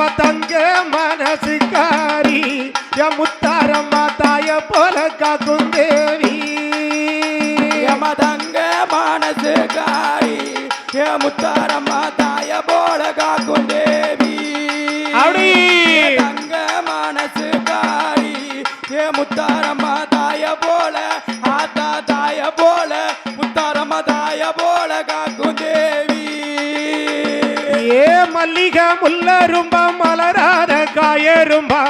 அவ தங்க மனசுக்காரி முத்தாரம்மா தாய போல காக்கும் தேவி. யமதங்க மனசுக்காரி முத்தாரம்மா தாய போல காக்கும் தேவி. அப்படி. தங்க மனசுக்காரி ஏ மல்லிகை முல்லரும்ப மலராத காயரும்பா.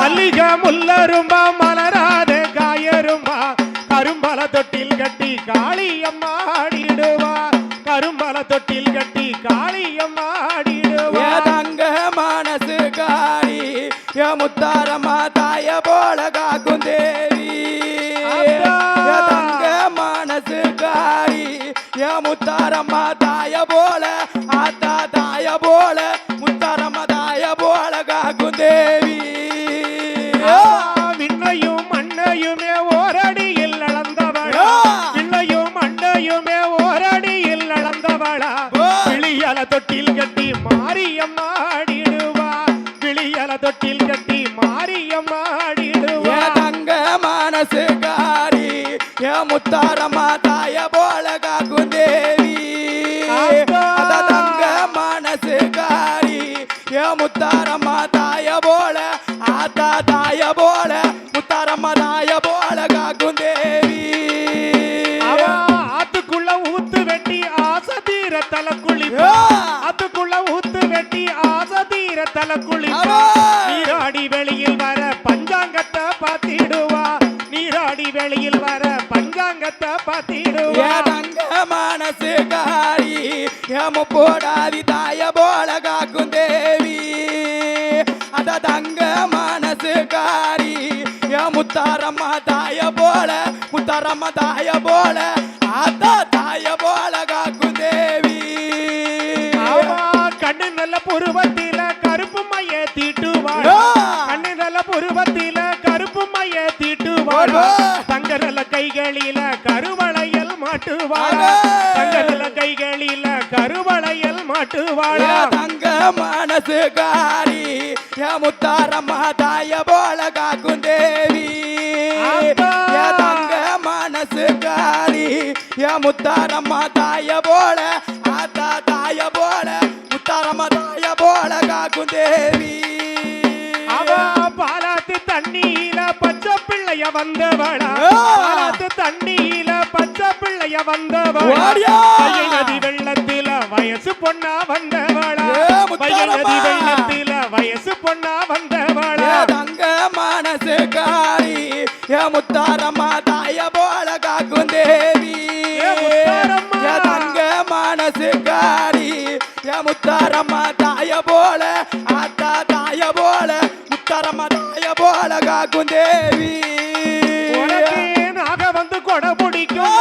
மல்லிகை முல்லரும்ப மலராத காயரும்பா. கரும்பல தொட்டில் கட்டி காளியம்மா ஆடிடுவா. கரும்பல தொட்டில் கட்டி காளியம்மா ஏ ஆடிடுவா தங்க மனசுக்காரி ஏ முத்தாரம்மா தாய போல காக்கும் தேவி. தங்க மனசுக்காரி ஏ முத்தாரம்மா தேவி. விண்ணையும் மண்ணையுமே ஓரடியில் அளந்தவளா. விண்ணையும் மண்ணையுமே ஓரடியில் அளந்தவளா. விழியல தொட்டில் கட்டி மாரியம்மா ஆடிடுவா. விழியல தொட்டில் கட்டி மாரியம்மா ஏ ஆடிடுவா தங்க மனசுக்காரி ஏ முத்தாரம்மா தாய போல காக்கும் தேவி. தங்க மனசுக்காரி ஏ முத்தாரம்மா தாய போல ஆசை தீர தலை குளிப்பா ஆ. ஆத்துக்குள்ள ஊத்து வெட்டி ஆசை தீர தலை குளிப்பா. நீராடி வெளியில் வர பஞ்சாங்கத்தை பாத்திடுவா நீராடி வெளியில் வர பஞ்சாங்கத்தை பாத்திடுவா தங்க மனசுக்காரி ஏ முப்போடாதி தாய போல காக்கும் தேவி அத தங்க மனசுக்காரி ஏ முத்தாரம்மா தாய போல முத்தாரம்மா தாய போல ஆத்தா தாய போல காக்கும் புருவத்தில கருப்பு மைய தீட்டுவாள் ஆ. கண்ணு நல்ல புருவத்தில கருப்பு மைய தீட்டுவாள் ஆமா. தங்க நல்ல கைகளில கருவளையல் மாட்டுவாள் ஆமா. தங்க நல்ல கைகளில கருவளையல் மாட்டுவாள் தங்க மனசுக்காரி ஏ முத்தாரம்மா தாய போல காக்கும் தேவி தங்க மனசுக்காரி ஏ முத்தாரம்மா தாய போல ஆத்தா தாய போல காக்கும் தேவி அவ பாலாத்து தண்ணியில பச்சை பிள்ளைய வந்தவளா. பாலாத்து தண்ணியில பச்சை பிள்ளைய வந்தவளா. நதி வெள்ளத்தில வயசு பொண்ணா வந்தவளா. நதி. வெள்ளத்தில வயசு பொண்ணா வந்தவளா. தங்க மனசுக்காரி ஏ முத்தாரம்மா முத்தாரம்மா தாய போல ஆத்தா தாய போல முத்தாரம்மா தாய போல காக்கும் தேவி நாக வந்து கொடை பிடிக்கும்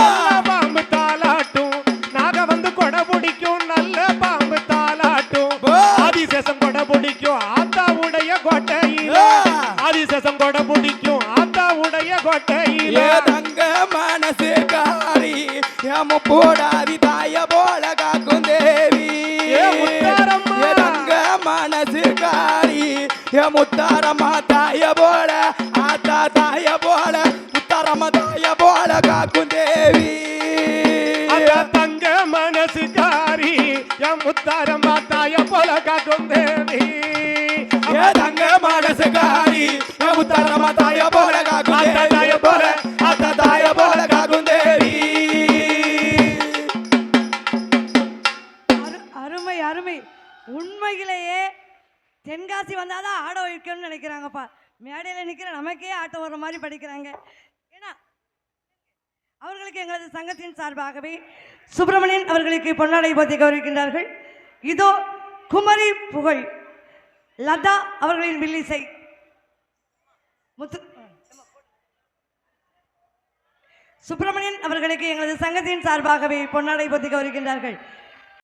பாம்பு தாளாட்டும். நாக வந்து கொடை பிடிக்கும் நல்ல பாம்பு தாளாட்டும். ஆதிசேஷம் கொடை பிடிக்கும் ஆத்தாவுடைய கோட்டையில. ஆதிசேஷம் கொடை பிடிக்கும் ஆத்தாவுடைய கோட்டையில. தங்க மனசுக்காரி ஏ முப்போடாதி தாய ஏ முத்தாரம்மா தாய போல ஆத்தா தாய போல முத்தாரம்மா தாய போல காக்கும் தேவி தங்க மனசுக்காரி என் முத்தாரம்மா தாய போல காக்கும் தேவி ஏ தங்க மனசுக்காரி ஏ முத்தாரம்மா தாய போல காக்கும் தேவி தென்காசி வந்தாதான் ஆட வைக்கணும்னு நினைக்கிறாங்கப்பா. மேடையில் நிற்கிற நமக்கே ஆட்டம் வர்ற மாதிரி படிக்கிறாங்க. ஏன்னா அவர்களுக்கு எங்களது சங்கத்தின் சார்பாகவே சுப்பிரமணியன் அவர்களுக்கு பொன்னாடை போத்தி கௌரவிக்கின்றார்கள். இதோ குமரி புகழ் லதா அவர்களின் வில்லிசை. முத்து சுப்பிரமணியன் அவர்களுக்கு எங்களது சங்கத்தின் சார்பாகவே பொன்னாடை போத்தி கௌரவிக்கின்றார்கள்.